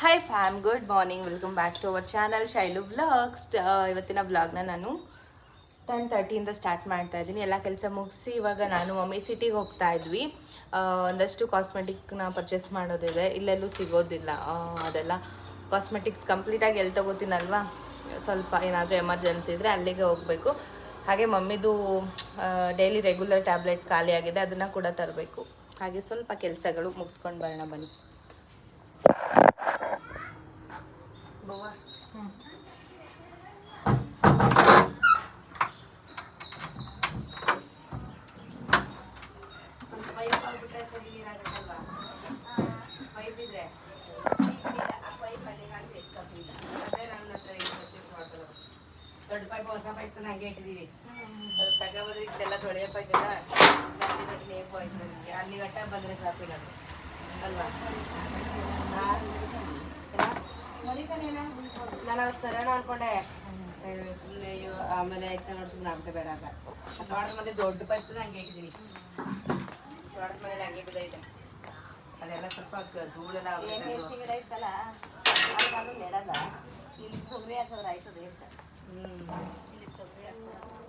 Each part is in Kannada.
Hi fam good morning welcome back to our channel Shailu blogs ಇವತ್ತಿನ ಬ್ಲಾಗ್ನ ನಾನು ಟೆನ್ ತರ್ಟಿಯಿಂದ ಸ್ಟಾರ್ಟ್ ಮಾಡ್ತಾ ಇದ್ದೀನಿ. ಎಲ್ಲ ಕೆಲಸ ಮುಗಿಸಿ ಇವಾಗ ನಾನು ಮಮ್ಮಿ ಸಿಟಿಗೆ ಹೋಗ್ತಾ ಇದ್ವಿ. ಒಂದಷ್ಟು ಕಾಸ್ಮೆಟಿಕ್ನ ಪರ್ಚೇಸ್ ಮಾಡೋದಿದೆ. ಇಲ್ಲೆಲ್ಲೂ ಸಿಗೋದಿಲ್ಲ. ಅದೆಲ್ಲ ಕಾಸ್ಮೆಟಿಕ್ಸ್ ಕಂಪ್ಲೀಟಾಗಿ ಎಲ್ಲಿ ತಗೋತೀನಲ್ವಾ? ಸ್ವಲ್ಪ ಏನಾದರೂ ಎಮರ್ಜೆನ್ಸಿ ಇದ್ದರೆ ಅಲ್ಲಿಗೆ ಹೋಗಬೇಕು. ಹಾಗೆ ಮಮ್ಮಿದು ಡೈಲಿ ರೆಗ್ಯುಲರ್ ಟ್ಯಾಬ್ಲೆಟ್ ಖಾಲಿಯಾಗಿದೆ. ಅದನ್ನು ಕೂಡ ತರಬೇಕು. ಹಾಗೆ ಸ್ವಲ್ಪ ಕೆಲಸಗಳು ಮುಗಿಸ್ಕೊಂಡು ಬರೋಣ ಬನ್ನಿ. ದೊಡ್ಡ ಪೈಪ್ ಹೊಸ ಪೈಪ್ ತಂದು ಹಂಗೆ ಇಟ್ಟಿದೀವಿ ತಗೋಬೋದ್ರೆ ಇದೆಲ್ಲ ತೊಳೆಯಪ್ಪ ಅಲ್ಲಿ ಗಟ್ಟ ಬಂದ್ರೆ ಸಾಕು ಅದು ಅಲ್ವಾ ನಾನು ಅವ್ರು ತರೋಣ ಅನ್ಕೊಂಡೆ ಸುಮ್ಮನೆ ಆಮೇಲೆ ಆಯ್ತು ನೋಡಿ ಸುಮ್ಮನೆ ಬೇಡ ಅಂತ. ತೋಟದ ಮನೆ ದೊಡ್ಡ ಪೈಪ್ ಹಂಗೆ ಇಟ್ಟಿದ್ದೀನಿ. ತೋಟದ ಮನೇಲಿ ಹಂಗೆ ಬಿದ್ದೈತೆ. ಅದೆಲ್ಲ ಸ್ವಲ್ಪ ಧೂಳೆಲ್ಲ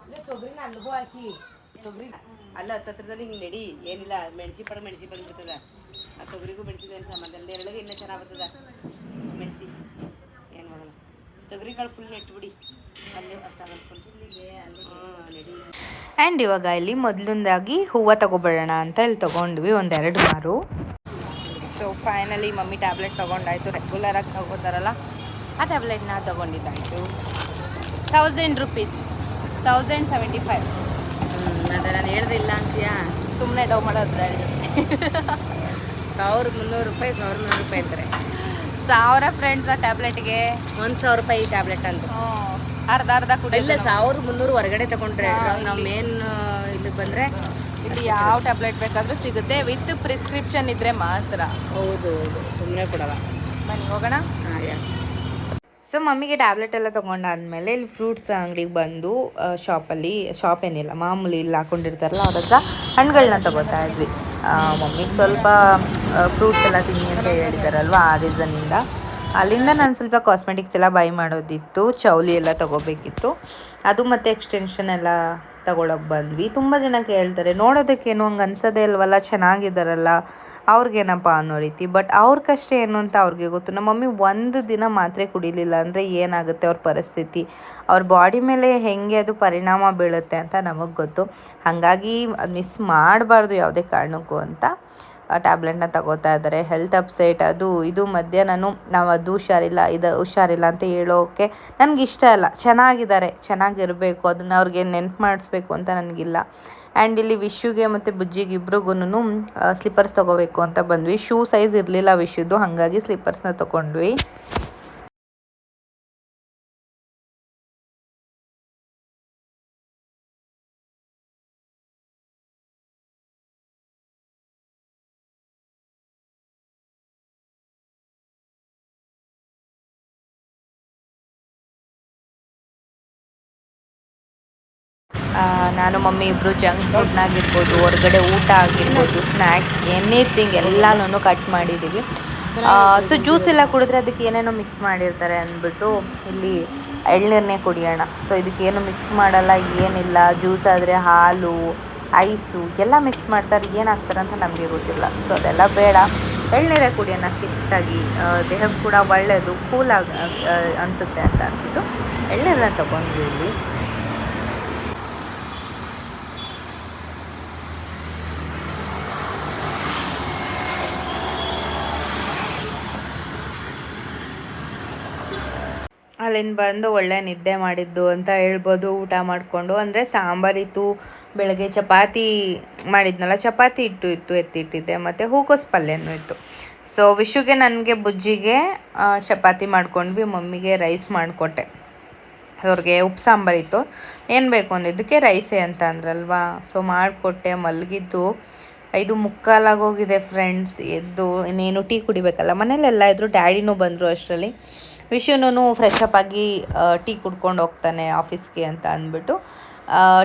ಇಲ್ಲ ತೊಗರಿನ ಅಲ್ಲಿಗೂ ಹಾಕಿ. ತೊಗರಿ ಅಲ್ಲ ಹತ್ತತ್ರದಲ್ಲಿ ಹಿಂಗೆ ನಡಿ. ಏನಿಲ್ಲ ಮೆಣಸಿ ಪಡ ಮೆಣಸಿ ಬಂದ್ಬಿಡ್ತದ. ಆ ತೊಗರಿಗೂ ಮೆಣಸಿದ ಏನು ಸಂಬಂಧ ಇಲ್ಲ. ಇನ್ನೂ ಚೆನ್ನಾಗಿ ಬರ್ತದ. ತೊಗರಿ ಕಾಳು ಫುಲ್ ನೆಟ್ಬಿಡಿ. ಅಲ್ಲೇ ಆ್ಯಂಡ್ ಇವಾಗ ಇಲ್ಲಿ ಮೊದಲೊಂದಾಗಿ ಹೂವು ತಗೊಬೇಡೋಣ ಅಂತ ಇಲ್ಲಿ ತೊಗೊಂಡ್ವಿ ಒಂದೆರಡು ಮಾರು. ಸೊ ಫೈನಲಿ ಮಮ್ಮಿ ಟ್ಯಾಬ್ಲೆಟ್ ತೊಗೊಂಡಾಯ್ತು. ರೆಗ್ಯುಲರಾಗಿ ತಗೋತಾರಲ್ಲ ಆ ಟ್ಯಾಬ್ಲೆಟ್ನ ತೊಗೊಂಡಿದ್ದಾಯಿತು. Thousand rupees thousand seventy five ಅದೇ ನಾನು ಹೇಳ್ದಿಲ್ಲ ಅಂತೀಯ? ಸುಮ್ಮನೆ ಡೌ ಮಾಡೋದ್ರೆ ಸಾವಿರದ ಮುನ್ನೂರು ರೂಪಾಯಿ ಸಾವಿರದ ಮುನ್ನೂರು ರೂಪಾಯಿ ಅಂತಾರೆ. ಸಾವಿರ ಫ್ರೆಂಡ್ಸ್ ಆ ಟ್ಯಾಬ್ಲೆಟ್ಗೆ ಒಂದು ಸಾವಿರ ರೂಪಾಯಿ ಟ್ಯಾಬ್ಲೆಟ್ ಅಂತ ಅರ್ಧ ಅರ್ಧ ಕೂಡ ಇಲ್ಲ ಸಾವಿರದ ಮುನ್ನೂರು ಹೊರಗಡೆ ತಗೊಂಡ್ರೆ. ನಾವು ಮೇನ್ ಇಲ್ಲಿಗೆ ಬಂದರೆ ಇಲ್ಲಿ ಯಾವ ಟ್ಯಾಬ್ಲೆಟ್ ಬೇಕಾದರೂ ಸಿಗುತ್ತೆ. ವಿತ್ ಪ್ರಿಸ್ಕ್ರಿಪ್ಷನ್ ಇದ್ರೆ ಮಾತ್ರ. ಹೌದು ಹೌದು. ಸುಮ್ಮನೆ ಕೊಡಲ್ಲ. ಬನ್ನಿ ಹೋಗೋಣ. ಹಾಂ ಎಸ್ ಸೊ ಮಮ್ಮಿಗೆ ಟ್ಯಾಬ್ಲೆಟ್ ಎಲ್ಲ ತೊಗೊಂಡಾದ್ಮೇಲೆ ಇಲ್ಲಿ ಫ್ರೂಟ್ಸ್ ಅಂಗಡಿಗೆ ಬಂದು ಶಾಪಲ್ಲಿ ಶಾಪ್ ಏನಿಲ್ಲ ಮಾಮೂಲಿ ಇಲ್ಲಿ ಹಾಕೊಂಡಿರ್ತಾರಲ್ಲ ಅವ್ರ ಹತ್ರ ಹಣ್ಣುಗಳನ್ನ ತಗೋತಾ ಇದ್ವಿ. ಮಮ್ಮಿಗೆ ಸ್ವಲ್ಪ ಫ್ರೂಟ್ಸ್ ಎಲ್ಲ ತಿನ್ನಿ ಅಂತ ಹೇಳಿದಾರಲ್ವ ಆ ರೀಸನಿಂದ ಅಲ್ಲಿಂದ ನಾನು ಸ್ವಲ್ಪ ಕಾಸ್ಮೆಟಿಕ್ಸ್ ಎಲ್ಲ ಬೈ ಮಾಡೋದಿತ್ತು, ಚೌಲಿ ಎಲ್ಲ ತೊಗೋಬೇಕಿತ್ತು. ಅದು ಮತ್ತು ಎಕ್ಸ್ಟೆನ್ಷನ್ ಎಲ್ಲ ತಗೊಳಕ್ಕೆ ಬಂದ್ವಿ. ತುಂಬ ಜನ ಕೇಳ್ತಾರೆ, ನೋಡೋದಕ್ಕೇನು ಹಂಗೆ ಅನ್ಸೋದೇ ಇಲ್ವಲ್ಲ ಚೆನ್ನಾಗಿದ್ದಾರಲ್ಲ ಅವ್ರಿಗೇನಪ್ಪ ಅನ್ನೋ ರೀತಿ. ಬಟ್ ಅವ್ರ ಕಷ್ಟ ಏನು ಅಂತ ಅವ್ರಿಗೆ ಗೊತ್ತು. ನಮ್ಮ ಮಮ್ಮಿ ಒಂದು ದಿನ ಮಾತ್ರೆ ಕುಡಿಲಿಲ್ಲ ಅಂದರೆ ಏನಾಗುತ್ತೆ ಅವ್ರ ಪರಿಸ್ಥಿತಿ? ಅವ್ರ ಬಾಡಿ ಮೇಲೆ ಹೆಂಗೆ ಅದು ಪರಿಣಾಮ ಬೀಳುತ್ತೆ ಅಂತ ನಮಗೆ ಗೊತ್ತು. ಹಾಗಾಗಿ ಮಿಸ್ ಮಾಡಬಾರ್ದು ಯಾವುದೇ ಕಾರಣಕ್ಕೂ ಅಂತ ಟ್ಯಾಬ್ಲೆಟ್ನ ತಗೋತಾ ಇದ್ದಾರೆ. ಹೆಲ್ತ್ ಅಪ್ಸೆಟ್ ಅದು ಇದು ಮಧ್ಯೆ ನಾನು ನಾವು ಅದು ಹುಷಾರಿಲ್ಲ, ಇದು ಹುಷಾರಿಲ್ಲ ಅಂತ ಹೇಳೋಕೆ ನನಗಿಷ್ಟ ಇಲ್ಲ ಚೆನ್ನಾಗಿದ್ದಾರೆ, ಚೆನ್ನಾಗಿರಬೇಕು, ಅದನ್ನು ಅವ್ರಿಗೆ ನೆನ್ಪು ಮಾಡಿಸ್ಬೇಕು ಅಂತ ನನಗಿಲ್ಲ. ಆ್ಯಂಡ್ ಇಲ್ಲಿ ವಿಶುಗೆ ಮತ್ತು ಬುಜ್ಜಿಗೆ ಇಬ್ರಿಗೂ ಸ್ಲಿಪ್ಪರ್ಸ್ ತೊಗೋಬೇಕು ಅಂತ ಬಂದ್ವಿ. ಶೂ ಸೈಜ್ ಇರಲಿಲ್ಲ ವಿಶುದು, ಹಾಗಾಗಿ ಸ್ಲಿಪ್ಪರ್ಸ್ನ ತೊಗೊಂಡ್ವಿ. ನಾನು, ಮಮ್ಮಿ ಇಬ್ಬರು ಜಂಕ್ ಫುಡ್ನಾಗಿರ್ಬೋದು ಹೊರಗಡೆ ಊಟ ಆಗಿರ್ಬೋದು ಸ್ನ್ಯಾಕ್ಸ್ ಎನಿಥಿಂಗ್ ಎಲ್ಲನೂ ಕಟ್ ಮಾಡಿದ್ದೀವಿ ಸೊ ಜ್ಯೂಸ್ ಎಲ್ಲ ಕುಡಿದ್ರೆ ಅದಕ್ಕೆ ಏನೇನೋ ಮಿಕ್ಸ್ ಮಾಡಿರ್ತಾರೆ ಅಂದ್ಬಿಟ್ಟು ಇಲ್ಲಿ ಎಳ್ನೀರನ್ನೇ ಕುಡಿಯೋಣ. ಸೊ ಇದಕ್ಕೇನು ಮಿಕ್ಸ್ ಮಾಡಲ್ಲ, ಏನಿಲ್ಲ. ಜ್ಯೂಸ್ ಆದರೆ ಹಾಲು, ಐಸು ಎಲ್ಲ ಮಿಕ್ಸ್ ಮಾಡ್ತಾರೆ. ಏನಾಗ್ತಾರೆ ಅಂತ ನಮಗೆ ಗೊತ್ತಿಲ್ಲ. ಸೊ ಅದೆಲ್ಲ ಬೇಡ. ಎಳ್ನೀರೇ ಕುಡಿಯೋಣ. ಶಿಸ್ತಾಗಿ. ದೇಹಕ್ಕೆ ಕೂಡ ಒಳ್ಳೆಯದು ಕೂಲಾಗಿ ಅನಿಸುತ್ತೆ ಅಂತ ಅಂದ್ಬಿಟ್ಟು ಎಳ್ನೀರನ್ನ ತೊಗೊಂಡ್ವಿ ಇಲ್ಲಿ ಅಲ್ಲಿಂದ ಬಂದು ಒಳ್ಳೆ ನಿದ್ದೆ ಮಾಡಿದ್ದು ಅಂತ ಹೇಳ್ಬೋದು, ಊಟ ಮಾಡಿಕೊಂಡು. ಅಂದರೆ ಸಾಂಬಾರಿತ್ತು ಬೆಳಗ್ಗೆ ಚಪಾತಿ ಮಾಡಿದ್ನಲ್ಲ, ಚಪಾತಿ ಇಟ್ಟು, ಇತ್ತು, ಎತ್ತಿಟ್ಟಿದ್ದೆ. ಮತ್ತು ಹೂಕೋಸ್ ಪಲ್ಯನೂ ಇತ್ತು. ಸೊ ವಿಶುಗೆ ನನಗೆ, ಬುಜ್ಜಿಗೆ ಚಪಾತಿ ಮಾಡ್ಕೊಂಡ್ವಿ, ಮಮ್ಮಿಗೆ ರೈಸ್ ಮಾಡಿಕೊಟ್ಟೆ. ಅವ್ರಿಗೆ ಉಪ್ಪು ಸಾಂಬಾರಿತ್ತು ಏನು ಬೇಕು ಅಂದಿದ್ದಕ್ಕೆ ರೈಸೇ ಅಂತ ಅಂದ್ರಲ್ವಾ? ಸೊ ಮಾಡಿಕೊಟ್ಟೆ, ಮಲಗಿದ್ದು. ಐದು ಮುಕ್ಕಾಲಾಗೋಗಿದೆ ಫ್ರೆಂಡ್ಸ್ ಎದ್ದು ಇನ್ನೇನು ಟೀ ಕುಡಿಬೇಕಲ್ಲ? ಮನೇಲೆಲ್ಲ ಇದ್ದರು ಡ್ಯಾಡಿನೂ ಬಂದರು ಅಷ್ಟರಲ್ಲಿ. ವಿಶುನೂ ಫ್ರೆಶ್ ಅಪ್ ಆಗಿ ಟೀ ಕುಡ್ಕೊಂಡು ಹೋಗ್ತಾನೆ ಆಫೀಸ್ಗೆ ಅಂತ ಅಂದ್ಬಿಟ್ಟು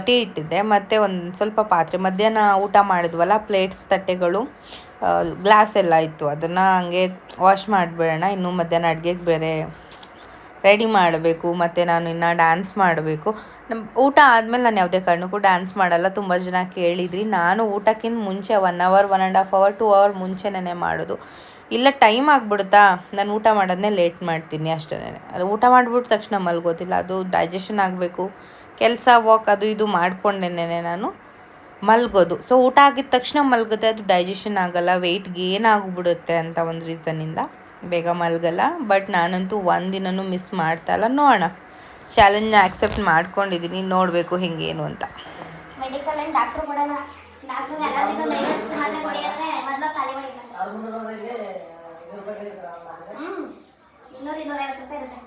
ಟೀ ಇಟ್ಟಿದ್ದೆ. ಮತ್ತು ಒಂದು ಸ್ವಲ್ಪ ಪಾತ್ರೆ, ಮಧ್ಯಾಹ್ನ ಊಟ ಮಾಡಿದ್ವಲ್ಲ ಪ್ಲೇಟ್ಸ್ ತಟ್ಟೆಗಳು ಗ್ಲಾಸ್ ಎಲ್ಲ ಇತ್ತು ಅದನ್ನು ಹಂಗೆ ವಾಶ್ ಮಾಡಿಬಿಡೋಣ, ಇನ್ನು ಮಧ್ಯಾಹ್ನ ಅಡುಗೆಗೆ ಬೇರೆ ರೆಡಿ ಮಾಡಬೇಕು, ಮತ್ತು ನಾನು ಇನ್ನು ಡ್ಯಾನ್ಸ್ ಮಾಡಬೇಕು. ನಮ್ಮ ಊಟ ಆದಮೇಲೆ ನಾನು ಯಾವುದೇ ಕಾರಣಕ್ಕೂ ಡ್ಯಾನ್ಸ್ ಮಾಡಲ್ಲ. ತುಂಬ ಜನ ಕೇಳಿದ್ರಿ. ನಾನು ಊಟಕ್ಕಿಂತ ಮುಂಚೆ one hour one and half hour two hour ಮುಂಚೆನೇ ಮಾಡೋದು. ಇಲ್ಲ ಟೈಮ್ ಆಗಿಬಿಡುತ್ತಾ? ನಾನು ಊಟ ಮಾಡೋದನ್ನೇ ಲೇಟ್ ಮಾಡ್ತೀನಿ ಅಷ್ಟೇ ಅದು ಊಟ ಮಾಡಿಬಿಟ್ಟ ತಕ್ಷಣ ಮಲ್ಗೋದಿಲ್ಲ ಅದು ಡೈಜೆಷನ್ ಆಗಬೇಕು. ಕೆಲಸ ವಾಕ್ ಅದು ಇದು ಮಾಡ್ಕೊಂಡೇನೆ ನಾನು ಮಲ್ಗೋದು. ಸೊ ಊಟ ಆಗಿದ ತಕ್ಷಣ ಮಲ್ಗುತ್ತೆ ಅದು ಡೈಜೆಷನ್ ಆಗಲ್ಲ. ವೆಯ್ಟ್ ಗೇನ್ ಆಗಿಬಿಡುತ್ತೆ ಅಂತ ಒಂದು ರೀಸನಿಂದ ಬೇಗ ಮಲ್ಗಲ್ಲ. ಬಟ್ ನಾನಂತೂ ಒಂದಿನನೂ ಮಿಸ್ ಮಾಡ್ತಾ ಇಲ್ಲ. ನೋಡೋಣ. ಚಾಲೆಂಜ್ನ ಆಕ್ಸೆಪ್ಟ್ ಮಾಡ್ಕೊಂಡಿದ್ದೀನಿ ನೋಡಬೇಕು ಹೆಂಗೇನು ಅಂತ. ಮೆಡಿಕಲ್ ಎಲ್ಲರಿಗೂ ಒಂದು ಐವತ್ತು ಮಾತ್ರೆ ಕೊಡಿದ್ರೆ ಮೊದಲು ಖಾಲಿ ಮಾಡಿದ್ದಂತೆ ಹ್ಞೂ ಇನ್ನೂರು ಇನ್ನೂರೈವತ್ತು ರೂಪಾಯಿ ಇರುತ್ತೆ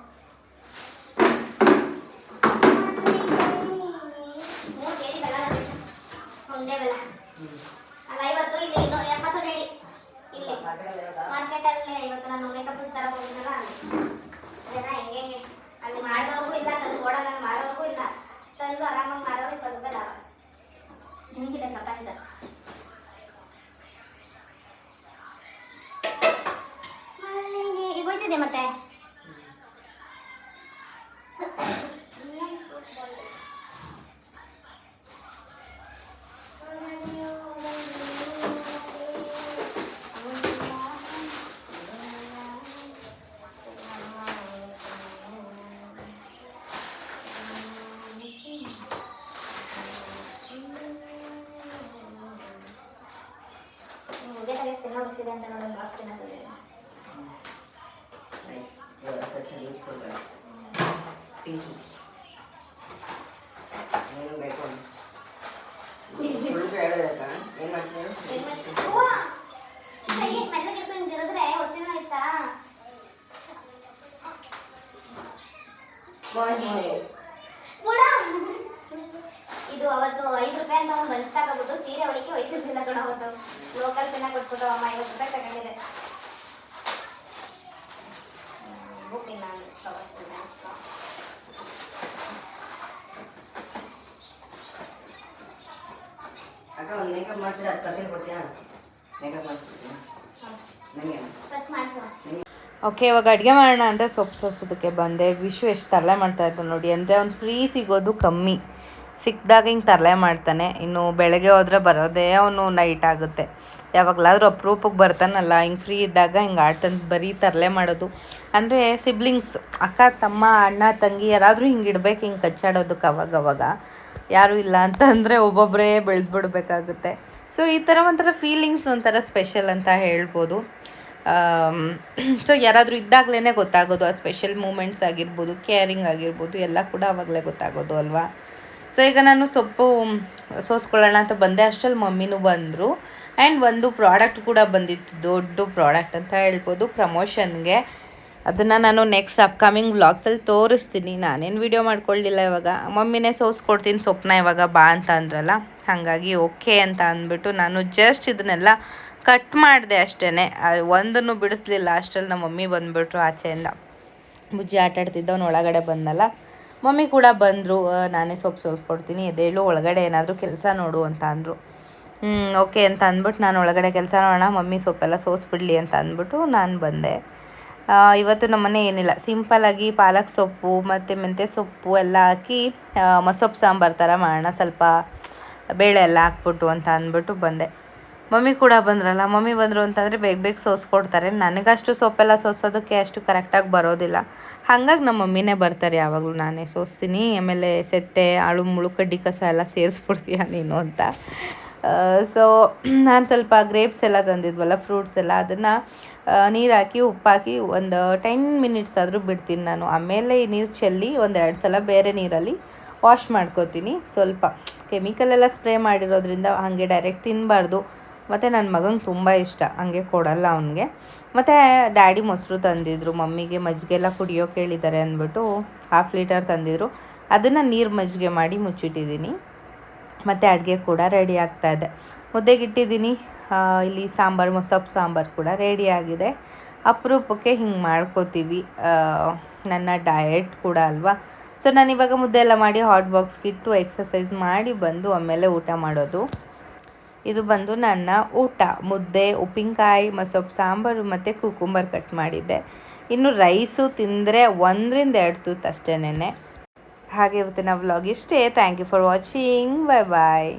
ಮುದ್ದೆ ತಲೆ ತಿನ್ನೋಗ್ತಿದೆ ಅಂತ ನೋಡೋದು ಮಾಸ್ಕ್ ತಿನ್ನೋದು ಚಿಕ್ಕದಾಗಿ ಮೆಲ್ಲ ಹಿಡ್ಕೊಂಡು ಇರಿದ್ರೆ ಹೊಸಿನ ಆಯ್ತಾ ಐದು ರೂಪಾಯಿ ಅಂತ ಒಂದು ಮಂಚ್ ತಗೋಬಿಟ್ಟು ಸೀರೆ ಹೊಡಿಕೆ ಒಯ್ತಿರ್ಲಿಲ್ಲ ಕಣ ಅವತ್ತು ಲೋಕಲ್ ಪೆನ್ನ ಕೊಟ್ಬಿಟ್ಟು ಅಮ್ಮ ಐವತ್ತು ರೂಪಾಯಿ ತಗೊಂಡಿದೆ. ಬುಕ್ ಇಲ್ಲ ಅಕ್ಕ ಒಂದು ಮೇಕಪ್ ಮಾಡಿಸಿದ್ರೆ ಹತ್ತು ಪರ್ಸೆಂಟ್ ಕೊಡ್ತೀಯಾ? ಮೇಕಪ್ ಮಾಡಿಸ್ಬಿಡ್ತೀಯಾ ನನಗೆ ಫಸ್ಟ್ ಮಾಡಿಸುವ ಓಕೆ ಇವಾಗ ಅಡುಗೆ ಮಾಡೋಣ ಅಂತ ಸೊಪ್ಪು ಸೋಸೋದಕ್ಕೆ ಬಂದೆ. ವಿಶು ಎಷ್ಟು ತಲೆ ಮಾಡ್ತಾ ಇದ್ದ ನೋಡಿ. ಅಂದರೆ ಅವ್ನು ಫ್ರೀ ಸಿಗೋದು ಕಮ್ಮಿ. ಸಿಕ್ಕಿದಾಗ ಹಿಂಗೆ ತರಲೆ ಮಾಡ್ತಾನೆ. ಇನ್ನು ಬೆಳಗ್ಗೆ ಹೋದ್ರೆ ಬರೋದೇ ಅವನು ನೈಟ್ ಆಗುತ್ತೆ. ಯಾವಾಗಲಾದ್ರೂ ಅಪರೂಪಕ್ಕೆ ಬರ್ತಾನಲ್ಲ, ಹಿಂಗೆ ಫ್ರೀ ಇದ್ದಾಗ ಹಿಂಗೆ ಆಡ್ತಾನೆ, ಬರೀ ತರಲೆ ಮಾಡೋದು. ಅಂದರೆ ಸಿಬ್ಲಿಂಗ್ಸ್ ಅಕ್ಕ, ತಮ್ಮ, ಅಣ್ಣ, ತಂಗಿ ಯಾರಾದರೂ ಹಿಂಗೆ ಇಡ್ಬೇಕು, ಹಿಂಗೆ ಕಚ್ಚಾಡೋದಕ್ಕೆ ಅವಾಗ ಅವಾಗ. ಯಾರೂ ಇಲ್ಲ ಅಂತಂದರೆ ಒಬ್ಬೊಬ್ಬರೇ ಬೆಳೆದ್ಬಿಡ್ಬೇಕಾಗುತ್ತೆ. ಸೊ ಈ ಥರ ಒಂಥರ ಫೀಲಿಂಗ್ಸ್ ಒಂಥರ ಸ್ಪೆಷಲ್ ಅಂತ ಹೇಳ್ಬೋದು. ಸೊ ಯಾರಾದರೂ ಇದ್ದಾಗಲೇ ಗೊತ್ತಾಗೋದು, ಆ ಸ್ಪೆಷಲ್ ಮೂಮೆಂಟ್ಸ್ ಆಗಿರ್ಬೋದು ಕೇರಿಂಗ್ ಆಗಿರ್ಬೋದು, ಎಲ್ಲ ಕೂಡ ಆವಾಗಲೇ ಗೊತ್ತಾಗೋದು ಅಲ್ವಾ? ಸೊ ಈಗ ನಾನು ಸೊಪ್ಪು ಸೋಸ್ಕೊಳ್ಳೋಣ ಅಂತ ಬಂದೆ. ಅಷ್ಟರಲ್ಲಿ ಮಮ್ಮಿನೂ ಬಂದರು. ಆ್ಯಂಡ್ ಒಂದು ಪ್ರಾಡಕ್ಟ್ ಕೂಡ ಬಂದಿತ್ತು. ದೊಡ್ಡ ಪ್ರಾಡಕ್ಟ್ ಅಂತ ಹೇಳ್ಬೋದು ಪ್ರಮೋಷನ್ಗೆ. ಅದನ್ನು ನಾನು ನೆಕ್ಸ್ಟ್ ಅಪ್ಕಮಿಂಗ್ ವ್ಲಾಗ್ಸಲ್ಲಿ ತೋರಿಸ್ತೀನಿ. ನಾನೇನು ವೀಡಿಯೋ ಮಾಡ್ಕೊಳ್ಳಿಲ್ಲ ಇವಾಗ. ಮಮ್ಮಿನೇ ಸೋಸ್ಕೊಡ್ತೀನಿ ಸೊಪ್ಪನ್ನ ಇವಾಗ ಬಾ ಅಂತ ಅಂದ್ರಲ್ಲ. ಹಾಗಾಗಿ ಓಕೆ ಅಂತ ಅಂದ್ಬಿಟ್ಟು ನಾನು ಜಸ್ಟ್ ಇದನ್ನೆಲ್ಲ ಕಟ್ ಮಾಡಿದೆ ಅಷ್ಟೇ ಒಂದನ್ನು ಬಿಡಿಸ್ಲಿಲ್ಲ. ಅಷ್ಟರಲ್ಲಿ ನಮ್ಮ ಮಮ್ಮಿ ಬಂದುಬಿಟ್ರು ಆಚೆಯಿಂದ. ಬುಜ್ಜಿ ಆಟ ಆಡ್ತಿದ್ದವನು ಒಳಗಡೆ ಬಂದಲ್ಲ. ಮಮ್ಮಿ ಕೂಡ ಬಂದರು ನಾನೇ ಸೊಪ್ಪು ಸೋಸ್ಕೊಡ್ತೀನಿ ಎದೇಳು ಒಳಗಡೆ ಏನಾದರೂ ಕೆಲಸ ನೋಡು ಅಂತ ಅಂದರು. ಓಕೆ ಅಂತ ಅಂದ್ಬಿಟ್ಟು ನಾನು ಒಳಗಡೆ ಕೆಲಸ ನೋಡೋಣ, ಮಮ್ಮಿ ಸೊಪ್ಪೆಲ್ಲ ಸೋಸ್ಬಿಡ್ಲಿ ಅಂತ ಅಂದ್ಬಿಟ್ಟು ನಾನು ಬಂದೆ. ಇವತ್ತು ನಮ್ಮನೆ ಏನಿಲ್ಲ ಸಿಂಪಲ್ಲಾಗಿ ಪಾಲಕ್ ಸೊಪ್ಪು, ಮತ್ತು ಮೆಂತ್ಯ ಸೊಪ್ಪು ಎಲ್ಲ ಹಾಕಿ ಮಸೊಪ್ಪು ಸಾಂಬಾರು ಥರ ಮಾಡೋಣ, ಸ್ವಲ್ಪ ಬೇಳೆ ಎಲ್ಲ ಹಾಕ್ಬಿಟ್ಟು ಅಂತ ಅಂದ್ಬಿಟ್ಟು ಬಂದೆ. ಮಮ್ಮಿ ಕೂಡ ಬಂದ್ರಲ್ಲ, ಮಮ್ಮಿ ಬಂದರು ಅಂತಂದರೆ ಬೇಗ ಬೇಗ ಸೋಸ್ಕೊಡ್ತಾರೆ. ನನಗಷ್ಟು ಸೊಪ್ಪೆಲ್ಲ ಸೋಸೋದಕ್ಕೆ ಅಷ್ಟು ಕರೆಕ್ಟಾಗಿ ಬರೋದಿಲ್ಲ. ಹಾಗಾಗಿ ನಮ್ಮ ಮಮ್ಮಿನೇ ಬರ್ತಾರೆ ಯಾವಾಗಲೂ, ನಾನೇ ಸೋಸ್ತೀನಿ, ಆಮೇಲೆ ಸೆತ್ತೆ, ಆಳು, ಮುಳು, ಕಡ್ಡಿ ಕಸ ಎಲ್ಲ ಸೇರಿಸ್ಬಿಡ್ತೀಯ ನೀನು ಅಂತ. ಸೊ ನಾನು ಸ್ವಲ್ಪ ಗ್ರೇಪ್ಸ್ ಎಲ್ಲ ತಂದಿದ್ವಲ್ಲ ಫ್ರೂಟ್ಸ್ ಎಲ್ಲ ಅದನ್ನು ನೀರು ಹಾಕಿ ಉಪ್ಪಾಕಿ ಒಂದು ಟೆನ್ ಮಿನಿಟ್ಸ್ ಆದರೂ ಬಿಡ್ತೀನಿ ನಾನು. ಆಮೇಲೆ ಈ ನೀರು ಚೆಲ್ಲಿ ಒಂದೆರಡು ಸಲ ಬೇರೆ ನೀರಲ್ಲಿ ವಾಶ್ ಮಾಡ್ಕೋತೀನಿ ಸ್ವಲ್ಪ. ಕೆಮಿಕಲ್ ಎಲ್ಲ ಸ್ಪ್ರೇ ಮಾಡಿರೋದ್ರಿಂದ ಹಾಗೆ ಡೈರೆಕ್ಟ್ ತಿನ್ನಬಾರ್ದು ಮತ್ತು ನನ್ನ ಮಗಂಗೆ ತುಂಬ ಇಷ್ಟ, ಹಂಗೆ ಕೊಡಲ್ಲ ಅವನಿಗೆ. ಮತ್ತು ಡ್ಯಾಡಿ ಮೊಸರು ತಂದಿದ್ರು, ಮಮ್ಮಿಗೆ ಮಜ್ಜಿಗೆ ಎಲ್ಲ ಕುಡಿಯೋಕೆ ಹೇಳಿದ್ದಾರೆ ಅಂದ್ಬಿಟ್ಟು ಹಾಫ್ ಲೀಟರ್ ತಂದಿದ್ರು. ಅದನ್ನು ನೀರು ಮಜ್ಜಿಗೆ ಮಾಡಿ ಮುಚ್ಚಿಟ್ಟಿದ್ದೀನಿ ಮತ್ತು ಅಡುಗೆ ಕೂಡ ರೆಡಿ ಆಗ್ತಾ ಇದೆ. ಮುದ್ದೆಗಿಟ್ಟಿದ್ದೀನಿ ಇಲ್ಲಿ ಸಾಂಬಾರು ಮೊಸಪ್ಪು ಸಾಂಬಾರು ಕೂಡ ರೆಡಿ ಆಗಿದೆ. ಅಪರೂಪಕ್ಕೆ ಹಿಂಗೆ ಮಾಡ್ಕೋತೀವಿ ನನ್ನ ಡಯಟ್ ಕೂಡ ಅಲ್ವಾ? ಸೊ ನಾನು ಇವಾಗ ಮುದ್ದೆ ಎಲ್ಲ ಮಾಡಿ ಹಾಟ್ ಬಾಕ್ಸ್ಗಿಟ್ಟು ಎಕ್ಸಸೈಸ್ ಮಾಡಿ ಬಂದು ಆಮೇಲೆ ಊಟ ಮಾಡೋದು. ಇದು ಬಂದು ನನ್ನ ಊಟ, ಮುದ್ದೆ, ಉಪ್ಪಿನಕಾಯಿ ಮಸೊಪ್ಪು ಸಾಂಬಾರು ಮತ್ತು ಕುಕುಂಬರ್ ಕಟ್ ಮಾಡಿದ್ದೆ. ಇನ್ನು ರೈಸು ತಿಂದರೆ ಒಂದರಿಂದ ಎರಡು ತುತ್ತು ಅಷ್ಟೇನೆ ಹಾಗೆ ಇವತ್ತಿನ ವ್ಲಾಗ್ ಇಷ್ಟೇ. Thank you for watching bye bye